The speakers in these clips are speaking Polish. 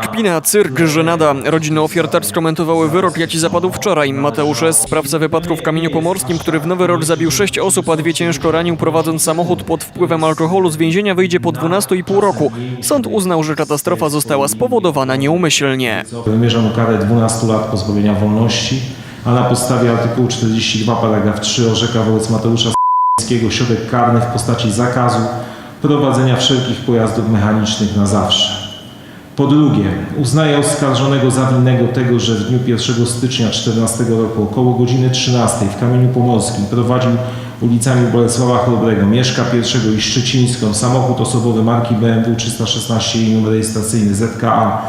Kpina, cyrk, żenada. Rodziny ofiar też skomentowały wyrok, jaki zapadł wczoraj. Mateusz S., sprawca wypadku w Kamieniu Pomorskim, który w Nowy Rok zabił sześć osób, a dwie ciężko ranił prowadząc samochód pod wpływem alkoholu z więzienia wyjdzie po 12,5 roku. Sąd uznał, że katastrofa została spowodowana nieumyślnie. Wymierza mu karę 12 lat pozbawienia wolności, a na podstawie artykułu 42 paragraf 3 orzeka wobec Mateusza Skiego środek karny w postaci zakazu prowadzenia wszelkich pojazdów mechanicznych na zawsze. Po drugie, uznaje oskarżonego za winnego tego, że w dniu 1 stycznia 2014 roku około godziny 13 w Kamieniu Pomorskim prowadził ulicami Bolesława Chrobrego, Mieszka I i Szczecińską samochód osobowy marki BMW 316 i numer rejestracyjny ZKA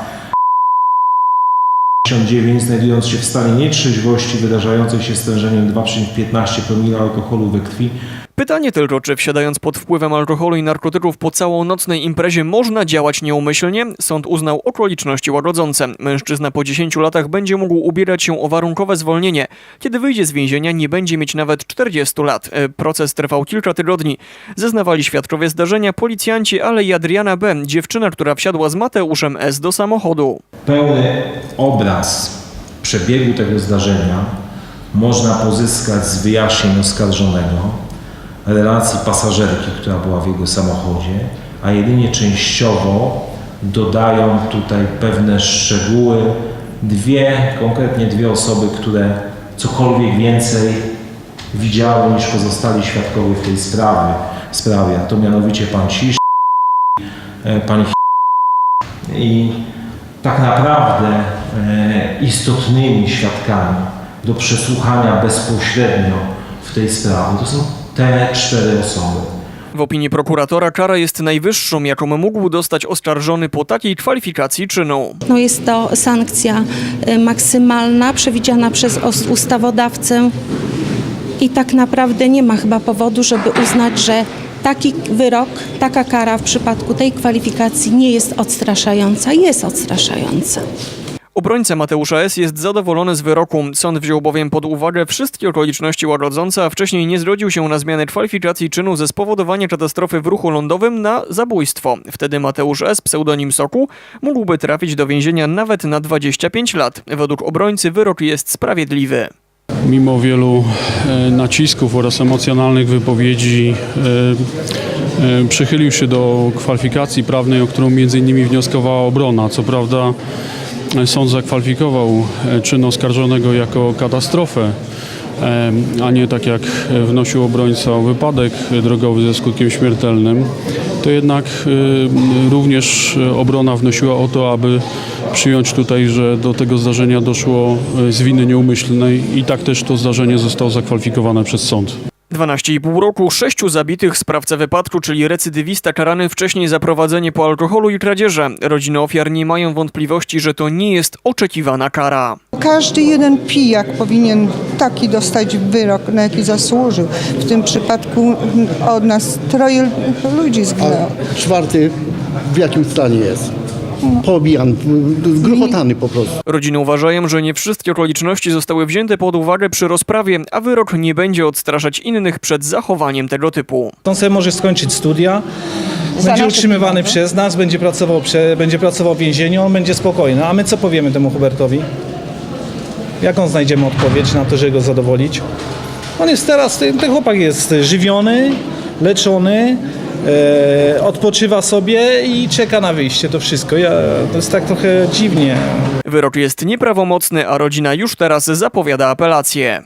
59, znajdując się w stanie nietrzeźwości wyrażającej się stężeniem 2,15 promila alkoholu we krwi, Pytanie tylko, czy wsiadając pod wpływem alkoholu i narkotyków po całonocnej imprezie można działać nieumyślnie? Sąd uznał okoliczności łagodzące. Mężczyzna po 10 latach będzie mógł ubierać się o warunkowe zwolnienie. Kiedy wyjdzie z więzienia, nie będzie mieć nawet 40 lat. E, Proces trwał kilka tygodni. Zeznawali świadkowie zdarzenia, policjanci, ale i Adriana B., dziewczyna, która wsiadła z Mateuszem S. do samochodu. pełny obraz przebiegu tego zdarzenia można pozyskać z wyjaśnień oskarżonego, relacji pasażerki, która była w jego samochodzie, a jedynie częściowo dodają tutaj pewne szczegóły. Dwie, konkretnie dwie osoby, które cokolwiek więcej widziały niż pozostali świadkowie w tej sprawie, sprawie a to mianowicie pan Cisz, e, pani i tak naprawdę e, istotnymi świadkami do przesłuchania bezpośrednio w tej sprawie to są te cztery osoby. W opinii prokuratora kara jest najwyższą, jaką mógł dostać oskarżony po takiej kwalifikacji czynu. No jest to sankcja y, maksymalna przewidziana przez ustawodawcę i tak naprawdę nie ma chyba powodu, żeby uznać, że taki wyrok, taka kara w przypadku tej kwalifikacji nie jest odstraszająca. Jest odstraszająca. Obrońca Mateusza S. jest zadowolony z wyroku. Sąd wziął bowiem pod uwagę wszystkie okoliczności łagodzące, a wcześniej nie zgodził się na zmianę kwalifikacji czynu ze spowodowania katastrofy w ruchu lądowym na zabójstwo. Wtedy Mateusz S., pseudonim Soku, mógłby trafić do więzienia nawet na 25 lat. Według obrońcy wyrok jest sprawiedliwy. Mimo wielu e, nacisków oraz emocjonalnych wypowiedzi e, e, przychylił się do kwalifikacji prawnej, o którą między innymi wnioskowała obrona. Co prawda sąd zakwalifikował e, czyn oskarżonego jako katastrofę, e, a nie tak jak wnosił obrońca wypadek drogowy ze skutkiem śmiertelnym, to jednak e, również obrona wnosiła o to, aby przyjąć tutaj, że do tego zdarzenia doszło z winy nieumyślnej i tak też to zdarzenie zostało zakwalifikowane przez sąd. 12,5 roku, sześciu zabitych, sprawca wypadku, czyli recydywista karany wcześniej za prowadzenie po alkoholu i kradzieże. Rodziny ofiar nie mają wątpliwości, że to nie jest oczekiwana kara. Każdy jeden pijak powinien taki dostać wyrok, na jaki zasłużył. W tym przypadku od nas troje ludzi zginęło. czwarty w jakim stanie jest. Pobijany, gruchotany po prostu. Rodziny uważają, że nie wszystkie okoliczności zostały wzięte pod uwagę przy rozprawie, a wyrok nie będzie odstraszać innych przed zachowaniem tego typu. On sobie może skończyć studia, będzie utrzymywany pieniądze. przez nas, będzie pracował, prze, będzie pracował w więzieniu, on będzie spokojny. A my co powiemy temu Hubertowi? Jaką znajdziemy odpowiedź na to, żeby go zadowolić? On jest teraz, ten chłopak jest żywiony, leczony, e, odpoczywa sobie i czeka na wyjście. To wszystko. Ja, to jest tak trochę dziwnie. Wyrok jest nieprawomocny, a rodzina już teraz zapowiada apelację.